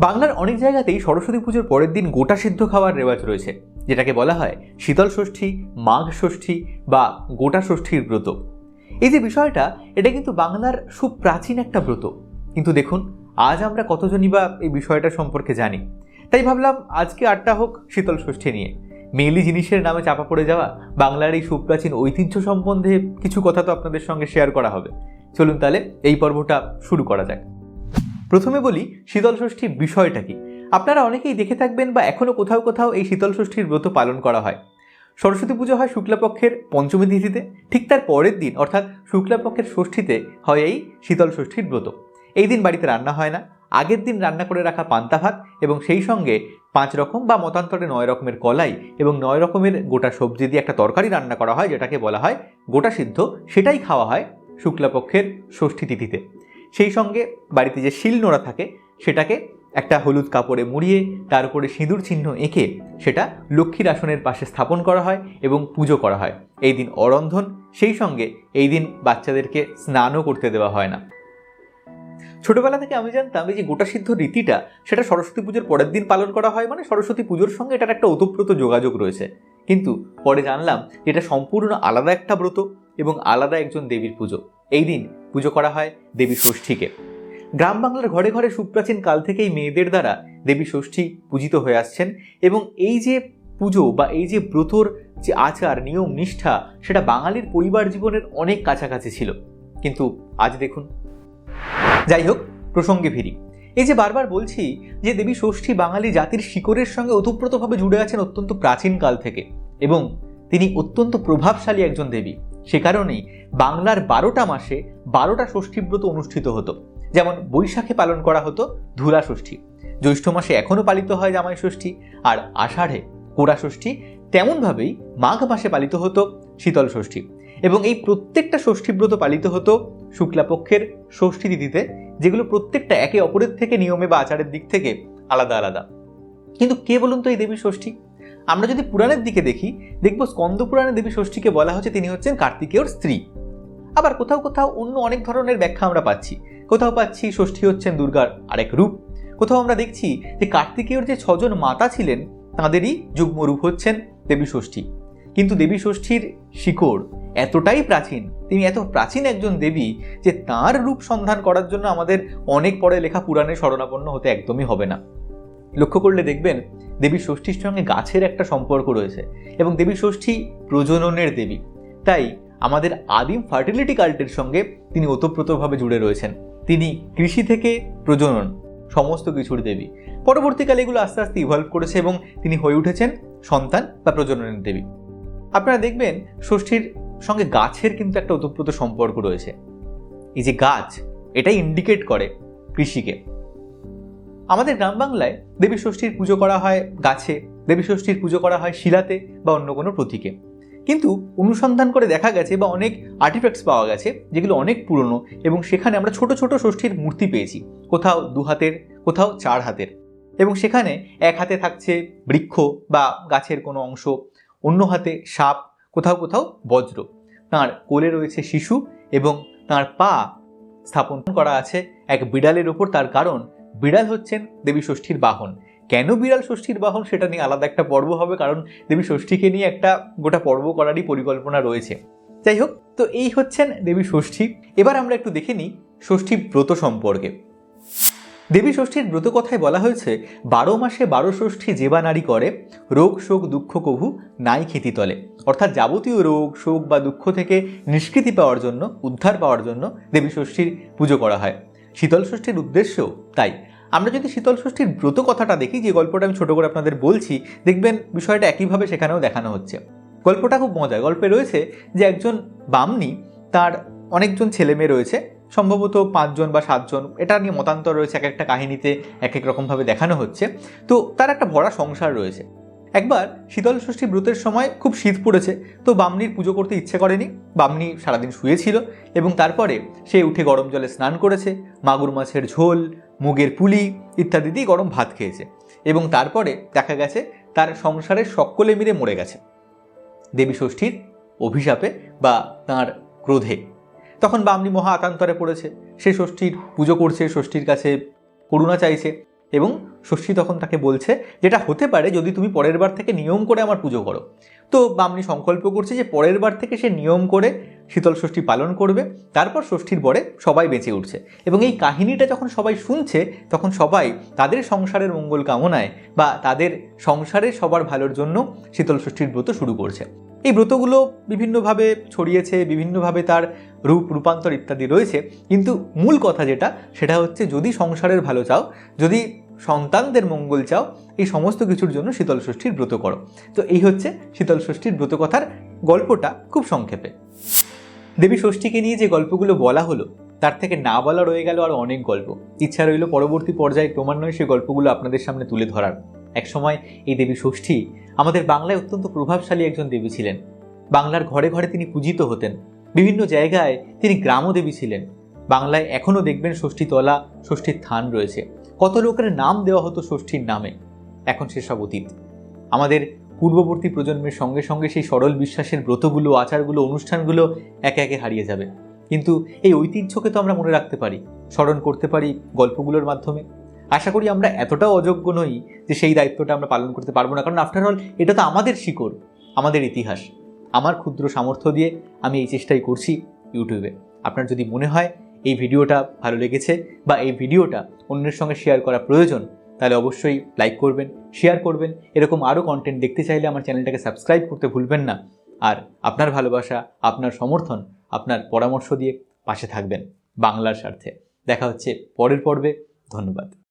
বাংলার অনেক জায়গাতেই সরস্বতী পুজোর পরের দিন গোটা সিদ্ধ খাওয়ার রেওয়াজ রয়েছে, যেটাকে বলা হয় শীতল ষষ্ঠী, মাঘ ষষ্ঠী বা গোটা ষষ্ঠীর ব্রত। এই যে বিষয়টা, এটা কিন্তু বাংলার সুপ্রাচীন একটা ব্রত। কিন্তু দেখুন, আজ আমরা কতজনই বা এই বিষয়টা সম্পর্কে জানি। তাই ভাবলাম আজকে আড্ডা হোক শীতল ষষ্ঠী নিয়ে। মেয়েলি জিনিসের নামে চাপা পড়ে যাওয়া বাংলার এই সুপ্রাচীন ঐতিহ্য সম্বন্ধে কিছু কথা তো আপনাদের সঙ্গে শেয়ার করা হবে। চলুন তাহলে এই পর্বটা শুরু করা যাক। প্রথমে বলি শীতল ষষ্ঠীর বিষয়টা কি। আপনারা অনেকেই দেখে থাকবেন বা এখনও কোথাও কোথাও এই শীতল ষষ্ঠীর ব্রত পালন করা হয়। সরস্বতী পুজো হয় শুক্লাপক্ষের পঞ্চমী তিথিতে, ঠিক তার পরের দিন, অর্থাৎ শুক্লাপক্ষের ষষ্ঠীতে হয় এই শীতল ষষ্ঠীর ব্রত। এই দিন বাড়িতে রান্না হয় না, আগের দিন রান্না করে রাখা পান্তা ভাত এবং সেই সঙ্গে পাঁচ রকম বা মতান্তরে নয় রকমের কলাই এবং নয় রকমের গোটা সবজি দিয়ে একটা তরকারি রান্না করা হয়, যেটাকে বলা হয় গোটা সিদ্ধ, সেটাই খাওয়া হয় শুক্লাপক্ষের ষষ্ঠী তিথিতে। সেই সঙ্গে বাড়িতে যে শিল নোড়া থাকে, সেটাকে একটা হলুদ কাপড়ে মুড়িয়ে, তার উপরে সিঁদুর চিহ্ন এঁকে সেটা লক্ষ্মীর আসনের পাশে স্থাপন করা হয় এবং পুজো করা হয়। এই দিন অরন্ধন, সেই সঙ্গে এই দিন বাচ্চাদেরকে স্নানও করতে দেওয়া হয় না। ছোটবেলা থেকে আমি জানতাম এই যে গোটা সিদ্ধ রীতিটা, সেটা সরস্বতী পুজোর পরের দিন পালন করা হয় মানে সরস্বতী পুজোর সঙ্গে এটার একটা ওতপ্রোত যোগাযোগ রয়েছে। কিন্তু পরে জানলাম এটা সম্পূর্ণ আলাদা একটা ব্রত এবং আলাদা একজন দেবীর পুজো। এই দিন পুজো করা হয় দেবী ষষ্ঠীকে। গ্রাম বাংলার ঘরে ঘরে সুপ্রাচীন কাল থেকেই মেয়েদের দ্বারা দেবী ষষ্ঠী পূজিত হয়ে আসছেন এবং এই যে পুজো বা এই যে ব্রতর যে আচার, নিয়ম, নিষ্ঠা, সেটা বাঙালির পরিবার জীবনের অনেক কাছাকাছি ছিল। কিন্তু আজ দেখুন। যাই হোক, প্রসঙ্গে ফিরি। এই যে বারবার বলছি যে দেবী ষষ্ঠী বাঙালি জাতির শিকড়ের সঙ্গে ওতপ্রোতভাবে জুড়ে আছেন অত্যন্ত প্রাচীন কাল থেকে এবং তিনি অত্যন্ত প্রভাবশালী একজন দেবী। সে কারণেই বাংলার বারোটা মাসে বারোটা ষষ্ঠীব্রত অনুষ্ঠিত হতো। যেমন বৈশাখে পালন করা হতো ধুলা ষষ্ঠী। জ্যৈষ্ঠ মাসে এখনও পালিত হয় জামাই ষষ্ঠী আর আষাঢ়ে কোড়া ষষ্ঠী। তেমনভাবেই মাঘ মাসে পালিত হতো শীতল ষষ্ঠী। এবং এই প্রত্যেকটা ষষ্ঠীব্রত পালিত হতো শুক্লাপক্ষের ষষ্ঠী তিথিতে, যেগুলো প্রত্যেকটা একে অপরের থেকে নিয়মে বা আচারের দিক থেকে আলাদা আলাদা। কিন্তু কে বলুন তো এই দেবী ষষ্ঠী? আমরা যদি পুরাণের দিকে দেখি, দেখব স্কন্দ পুরাণে দেবী ষষ্ঠীকে বলা হচ্ছে তিনি হচ্ছেন কার্তিকেয়র স্ত্রী। আবার কোথাও কোথাও অন্য অনেক ধরনের ব্যাখ্যা আমরা পাচ্ছি। কোথাও পাচ্ছি ষষ্ঠী হচ্ছেন দুর্গার আরেক রূপ। কোথাও আমরা দেখছি যে কার্তিকেয়র যে ছজন মাতা ছিলেন, তাঁদেরই যুগ্ম রূপ হচ্ছেন দেবী ষষ্ঠী। কিন্তু দেবী ষষ্ঠীর শিকড় এতটাই প্রাচীন, তিনি এত প্রাচীন একজন দেবী যে তার রূপ সন্ধান করার জন্য আমাদের অনেক পরে লেখা পুরাণে শরণাপন্ন হতে একদমই হবে না। লক্ষ্য করলে দেখবেন দেবী ষষ্ঠীর সঙ্গে গাছের একটা সম্পর্ক রয়েছে এবং দেবী ষষ্ঠী প্রজননের দেবী। তাই আমাদের আদিম ফার্টিলিটি কাল্টের সঙ্গে তিনি ওতপ্রোতভাবে জুড়ে রয়েছেন। তিনি কৃষি থেকে প্রজনন, সমস্ত কিছুর দেবী। পরবর্তীকালে এগুলো আস্তে আস্তে ইভলভ করেছে এবং তিনি হয়ে উঠেছেন সন্তান বা প্রজননের দেবী। আপনারা দেখবেন ষষ্ঠীর সঙ্গে গাছের কিন্তু একটা ওতপ্রোত সম্পর্ক রয়েছে। এই যে গাছ, এটাই ইন্ডিকেট করে কৃষিকে। আমাদের গ্রাম বাংলায় দেবী ষষ্ঠীর পুজো করা হয় গাছে, দেবী ষষ্ঠীর পুজো করা হয় শিলাতে বা অন্য কোনো প্রতীকে। কিন্তু অনুসন্ধান করে দেখা গেছে বা অনেক আর্টিফ্যাক্টস পাওয়া গেছে যেগুলো অনেক পুরনো এবং সেখানে আমরা ছোট ছোট ষষ্ঠীর মূর্তি পেয়েছি, কোথাও দু হাতের, কোথাও চার হাতের। এবং সেখানে এক হাতে থাকছে বৃক্ষ বা গাছের কোনো অংশ, অন্য হাতে সাপ, কোথাও কোথাও বজ্র। তার কোলে রয়েছে শিশু এবং তার পা স্থাপন করা আছে এক বিড়ালের ওপর। তার কারণ বিড়াল হচ্ছেন দেবী ষষ্ঠীর বাহন। কেন বিড়াল ষষ্ঠীর বাহন সেটা নিয়ে আলাদা একটা পর্ব হবে, কারণ দেবী ষষ্ঠীকে নিয়ে একটা গোটা পর্ব করারই পরিকল্পনা রয়েছে। যাই হোক, তো এই হচ্ছেন দেবী ষষ্ঠী। এবার আমরা একটু দেখে নিই ষষ্ঠী ব্রত সম্পর্কে। দেবী ষষ্ঠীর ব্রত কথায় বলা হয়েছে, বারো মাসে বারো ষষ্ঠী যেবা নারী করে, রোগ, শোক, দুঃখ কভু নাই খ্যাতি তলে। অর্থাৎ যাবতীয় রোগ, শোক বা দুঃখ থেকে নিষ্কৃতি পাওয়ার জন্য, উদ্ধার পাওয়ার জন্য দেবী ষষ্ঠীর পুজো করা হয়। শীতল ষষ্ঠীর উদ্দেশ্যও তাই। আমরা যদি শীতল ষষ্ঠীর ব্রত কথাটা দেখি, যে গল্পটা আমি ছোট করে আপনাদের বলছি, দেখবেন বিষয়টা একইভাবে সেখানেও দেখানো হচ্ছে। গল্পটা খুব মজা গল্পে রয়েছে যে একজন বামনি, তার অনেকজন ছেলে মেয়ে রয়েছে। সম্ভবত পাঁচজন বা সাতজন, এটা নিয়ে মতান্তর রয়েছে এক একটা কাহিনীতে এক এক রকমভাবে দেখানো হচ্ছে। তো তার একটা ভরা সংসার রয়েছে। একবার শীতল ষষ্ঠী ব্রতের সময় খুব শীত পড়েছে, তো বামনির পুজো করতে ইচ্ছে করেনি। বামনি সারাদিন শুয়েছিল এবং তারপরে সে উঠে গরম জলে স্নান করেছে, মাগুর মাছের ঝোল, মুগের পুলি ইত্যাদি দিয়ে গরম ভাত খেয়েছে এবং তারপরে দেখা গেছে তার সংসারের সকলে মিলে মরে গেছে। দেবী ষষ্ঠীর অভিশাপে বা তার ক্রোধে। তখন বামনি মহা আকান্তরে পড়েছে, সে ষষ্ঠীর পুজো করছে, ষষ্ঠীর কাছে করুণা চাইছে। এবং ষষ্ঠী তখন তাকে বলছে, যেটা হতে পারে যদি তুমি পরের বার থেকে নিয়ম করে আমার পুজো করো। তো বামনি সংকল্প করছে যে পরের বার থেকে সে নিয়ম করে শীতল ষষ্ঠী পালন করবে। তারপর ষষ্ঠীর পরে সবাই বেঁচে উঠছে এবং এই কাহিনীটা যখন সবাই শুনছে, তখন সবাই তাদের সংসারের মঙ্গল কামনায় বা তাদের সংসারে সবার ভালোর জন্য শীতল ষষ্ঠীর ব্রত শুরু করছে। এই ব্রতগুলো বিভিন্নভাবে ছড়িয়েছে, বিভিন্নভাবে তার রূপ, রূপান্তর ইত্যাদি রয়েছে। কিন্তু মূল কথা যেটা, সেটা হচ্ছে যদি সংসারের ভালো চাও, যদি সন্তানদের মঙ্গল চাও, এই সমস্ত কিছুর জন্য শীতল ষষ্ঠীর ব্রত করো। তো এই হচ্ছে শীতল ষষ্ঠীর ব্রত কথার গল্পটা খুব সংক্ষেপে। দেবী ষষ্ঠীকে নিয়ে যে গল্পগুলো বলা হলো, তার থেকে না বলা রয়ে গেল আরও অনেক গল্প। ইচ্ছা রইল পরবর্তী পর্যায়ে ক্রমান্বয়ে সেই গল্পগুলো আপনাদের সামনে তুলে ধরার। একসময় এই দেবী ষষ্ঠী আমাদের বাংলায় অত্যন্ত প্রভাবশালী একজন দেবী ছিলেন। বাংলার ঘরে ঘরে তিনি পূজিত হতেন। বিভিন্ন জায়গায় তিনি গ্রামও দেবী ছিলেন। বাংলায় এখনও দেখবেন ষষ্ঠীতলা, ষষ্ঠীর থান রয়েছে। কত লোকের নাম দেওয়া হতো ষষ্ঠীর নামে। এখন সেসব অতীত। আমাদের পূর্ববর্তী প্রজন্মের সঙ্গে সঙ্গে সেই সরল বিশ্বাসের ব্রতগুলো, আচারগুলো, অনুষ্ঠানগুলো একে একে হারিয়ে যাবে। কিন্তু এই ঐতিহ্যকে তো আমরা মনে রাখতে পারি, স্মরণ করতে পারি গল্পগুলোর মাধ্যমে। আশা করি আমরা এতটাও অযোগ্য নই যে সেই দায়িত্বটা আমরা পালন করতে পারব না। কারণ আফটার অল এটা তো আমাদের শিকড়, আমাদের ইতিহাস। আমার ক্ষুদ্র সামর্থ্য দিয়ে আমি এই চেষ্টাই করছি ইউটিউবে। আপনার যদি মনে হয় এই ভিডিওটা ভালো লেগেছে বা এই ভিডিওটা অন্যের সঙ্গে শেয়ার করা প্রয়োজন, তাহলে অবশ্যই লাইক করবেন শেয়ার করবেন। এরকম আরও কন্টেন্ট দেখতে চাইলে আমার চ্যানেলটাকে সাবস্ক্রাইব করতে ভুলবেন না। আর আপনার ভালোবাসা, আপনার সমর্থন, আপনার পরামর্শ দিয়ে পাশে থাকবেন বাংলার স্বার্থে। দেখা হচ্ছে পরের পর্বে। ধন্যবাদ।